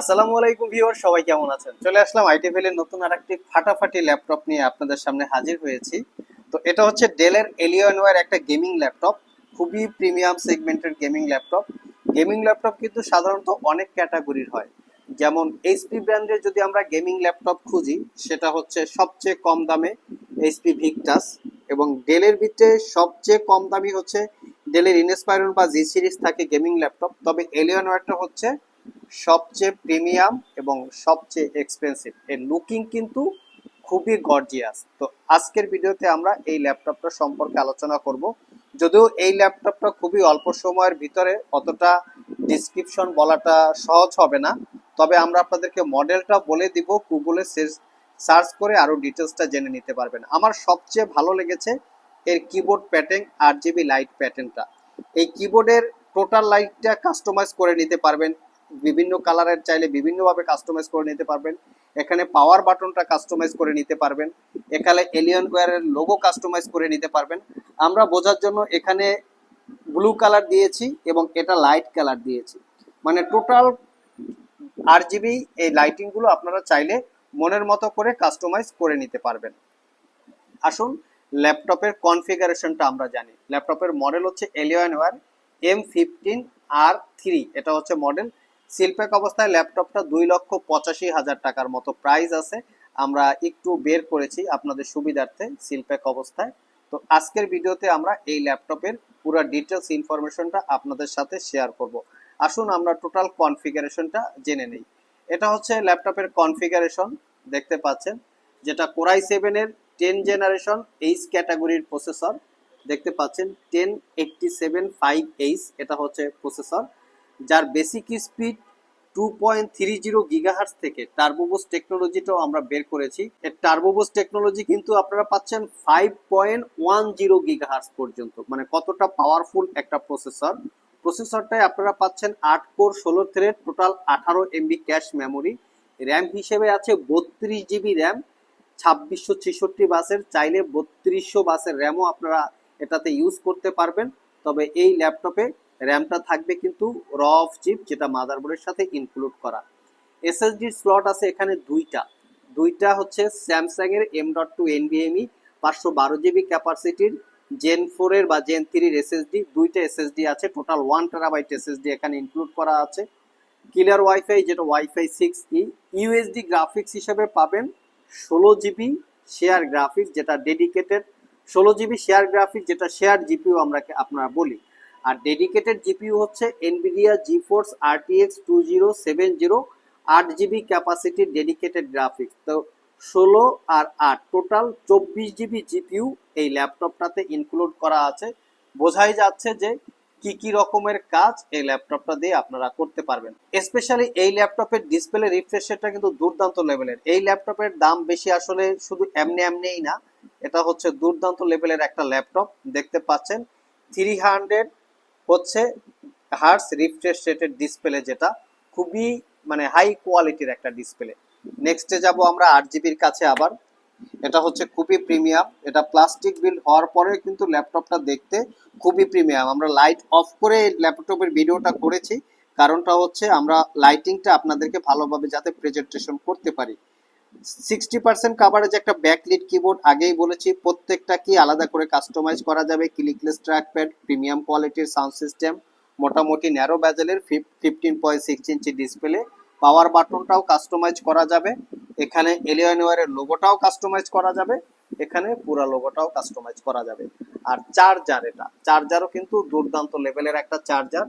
আসসালামু আলাইকুম ভিউয়ার সবাই কেমন আছেন? চলে আসলাম আইটিভেল এর নতুন আরেকটি ফাটাফাটি ল্যাপটপ নিয়ে আপনাদের সামনে হাজির হয়েছি। তো এটা হচ্ছে ডেলের এলিয়নওয়ার একটা গেমিং ল্যাপটপ, খুবই প্রিমিয়াম সেগমেন্টের গেমিং ল্যাপটপ। গেমিং ল্যাপটপ কিন্তু সাধারণত অনেক ক্যাটাগরির হয়। যেমন এইচপি ব্র্যান্ডের যদি আমরা গেমিং ল্যাপটপ খুঁজি, সেটা হচ্ছে সবচেয়ে কম দামে এইচপি ভিক্টাস এবং ডেলের ভিতরে সবচেয়ে কম দামি হচ্ছে ডেলের ইনস্পাইরন বা জি সিরিজ থাকে গেমিং ল্যাপটপ। তবে এলিয়নওয়ারটা হচ্ছে সবচেয়ে প্রিমিয়াম এবং সবচেয়ে এক্সপেন্সিভ এর লুকিং কিন্তু খুবই গর্জিয়াস তো আজকের ভিডিওতে আমরা এই ল্যাপটপটা সম্পর্কে আলোচনা করব। যদিও এই ল্যাপটপটা খুবই অল্প সময়ের ভিতরে অতটা ডিসক্রিপশন বলাটা সহজ হবে না। তবে আমরা আপনাদেরকে মডেলটা বলে দিব গুগলে সার্চ করে আরও ডিটেলসটা জেনে নিতে পারবেন। আমার সবচেয়ে ভালো লেগেছে এর keyboard pattern R GB light প্যাটার্নটা এই কিবোর্ডের টোটাল লাইটটা কাস্টমাইজ করে নিতে পারবেন। বিভিন্ন কালারের চাইলে বিভিন্নভাবে কাস্টমাইজ করে নিতে পারবেন। এখানে পাওয়ার বাটনটা কাস্টমাইজ করে নিতে পারবেন। এখানে এলিয়ন ওয়ারের লোগো কাস্টমাইজ করে নিতে পারবেন। আমরা বোঝার জন্য এখানে ব্লু কালার দিয়েছি এবং এটা লাইট কালার দিয়েছি। মানে টোটাল আর জিবি এই লাইটিংগুলো আপনারা চাইলে মনের মতো করে কাস্টমাইজ করে নিতে পারবেন। আসুন, ল্যাপটপের কনফিগারেশনটা আমরা জানি। ল্যাপটপের মডেল হচ্ছে Alienware M fifteen R three এটা হচ্ছে মডেল সিলপ্যাক অবস্থায় ল্যাপটপটা দুই লক্ষ পঁচাশি হাজার টাকার মতো প্রাইস আছে। আমরা একটু বের করেছি আপনাদের সুবিধার্থে সিলপ্যাক অবস্থায়। তো আজকের ভিডিওতে আমরা এই ল্যাপটপের পুরো ডিটেলস ইনফরমেশনটা আপনাদের সাথে শেয়ার করব। আসুন আমরা টোটাল কনফিগারেশনটা জেনে নেই। এটা হচ্ছে ল্যাপটপের কনফিগারেশন দেখতে পাচ্ছেন। যেটা কোরাই সেভেনের টেন জেনারেশন এইচ ক্যাটাগরির প্রসেসর দেখতে পাচ্ছেন। Ten eighty seven five H এটা হচ্ছে প্রসেসর যার basic speed two point three zero gigahertz থেকে টার্বোবোস টেকনোলজিটাও আমরা বের করেছি। এর টার্বোবোস টেকনোলজি কিন্তু আপনারা পাচ্ছেন five point one zero gigahertz পর্যন্ত মানে কতটা পাওয়ারফুল একটা প্রসেসর প্রসেসরটায় আপনারা পাচ্ছেন আট কোর ষোলো থ্রেড টোটাল আঠারো এমবি ক্যাশ মেমোরি র্যাম হিসেবে আছে বত্রিশ জিবি র্যাম ছাব্বিশশো ছেষট্টি বাসের, চাইলে বত্রিশশো বাসের র্যামও আপনারা এটাতে ইউজ করতে পারবেন। তবে এই ল্যাপটপে র্যামটা থাকবে কিন্তু র অফ চিপ যেটা মাদারবোর্ডের সাথে ইনক্লুড করা। এসএসডির স্লট আছে এখানে দুইটা। দুইটা হচ্ছে স্যামসাং এর এম ডট টু এনভিএমই পাঁচশো বারো জিবি ক্যাপাসিটির জেন ফোরের বা জেন থ্রির এসএসডি দুইটা এসএসডি আছে। টোটাল ওয়ান টেরাবাইট এসএসডি এখানে ইনক্লুড করা আছে। কিলার ওয়াইফাই যেটা wifi six E USD graphics হিসেবে পাবেন ষোলো জিবি শেয়ার গ্রাফিক্স যেটা ডেডিকেটেড ষোলো জিবি শেয়ার গ্রাফিক্স যেটা শেয়ার জিপিও আমরা আপনারা বলি। আর ডেডিকেটেড জিপিউ হচ্ছে Nvidia GeForce RTX two zero seven zero আট জিবি ক্যাপাসিটির ডেডিকেটেড গ্রাফিক্স তো ষোলো আর আট টোটাল চব্বিশ জিবি জিপিউ এই ল্যাপটপটাতে ইনক্লুড করা আছে। বোঝাই যাচ্ছে যে কি কি রকমের কাজ এই ল্যাপটপটা দিয়ে আপনারা করতে পারবেন। স্পেশালি এই ল্যাপটপের ডিসপ্লে রিফ্রেশ রেটটা কিন্তু দুর্দান্ত লেভেলের এই ল্যাপটপের দাম বেশি আসলে শুধু এমনি এমনিই না, এটা হচ্ছে দুর্দান্ত লেভেলের একটা ল্যাপটপ দেখতে পাচ্ছেন থ্রি হান্ড্রেড হচ্ছে হার্স রিফ্রেশ রেটের ডিসপ্লে যেটা, খুবই মানে হাই কোয়ালিটির একটা ডিসপ্লে নেক্সটে যাব আমরা আট জিবির কাছে আবার। এটা হচ্ছে খুবই প্রিমিয়াম এটা প্লাস্টিক বিল্ড হওয়ার পরে কিন্তু ল্যাপটপটা দেখতে খুবই প্রিমিয়াম আমরা লাইট অফ করে ল্যাপটপের ভিডিওটা করেছি। কারণটা হচ্ছে আমরা লাইটিংটা আপনাদেরকে ভালোভাবে যাতে প্রেজেন্টেশন করতে পারি। সিক্সটি পার্সেন্ট কাভারেজ একটা ব্যাকলিট কিবোর্ড আগেই বলেছি, প্রত্যেকটা কি আলাদা করে কাস্টমাইজ করা যাবে। ক্লিকলেস ট্র্যাকপ্যাড প্রিমিয়াম কোয়ালিটির সাউন্ড সিস্টেম মোটামুটি narrow ব্যাজেলের fifteen point six inch display power বাটনটাও customise করা যাবে। এখানে লোগোটাও কাস্টমাইজ করা যাবে। এখানে পুরো লোগোটাও কাস্টমাইজ করা যাবে। আর চার্জার এটা চার্জারও কিন্তু দুর্দান্ত লেভেলের একটা চার্জার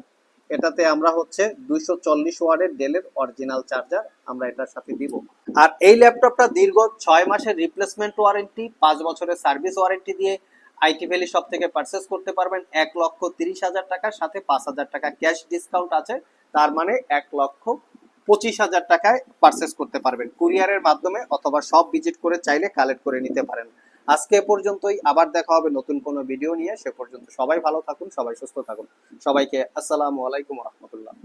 এটাতে আমরা হচ্ছে দুইশো চল্লিশ ওয়ার্ডের ডেলের অরিজিনাল চার্জার আমরা এটার সাথে দিব। আর এই ল্যাপটপটা দীর্ঘ ছয় মাসের রিপ্লেসমেন্ট ওয়ারেন্টি পাঁচ বছরের সার্ভিস ওয়ারেন্টি দিয়ে আইটি ভ্যালি সব থেকে পারচেস করতে পারবেন এক লক্ষ তিরিশ হাজার টাকার সাথে পাঁচ হাজার টাকা ক্যাশ ডিসকাউন্ট আছে। তার মানে এক লক্ষ পঁচিশ হাজার টাকায় পারচেস করতে পারবেন। কুরিয়ারের মাধ্যমে অথবা সব ভিজিট করে চাইলে কালেক্ট করে নিতে পারেন। আজকে পর্যন্তই। আবার দেখা হবে নতুন কোনো ভিডিও নিয়ে। সে পর্যন্ত সবাই ভালো থাকুন, সবাই সুস্থ থাকুন। সবাইকে আসসালামু আলাইকুম রহমতুল্লাহ।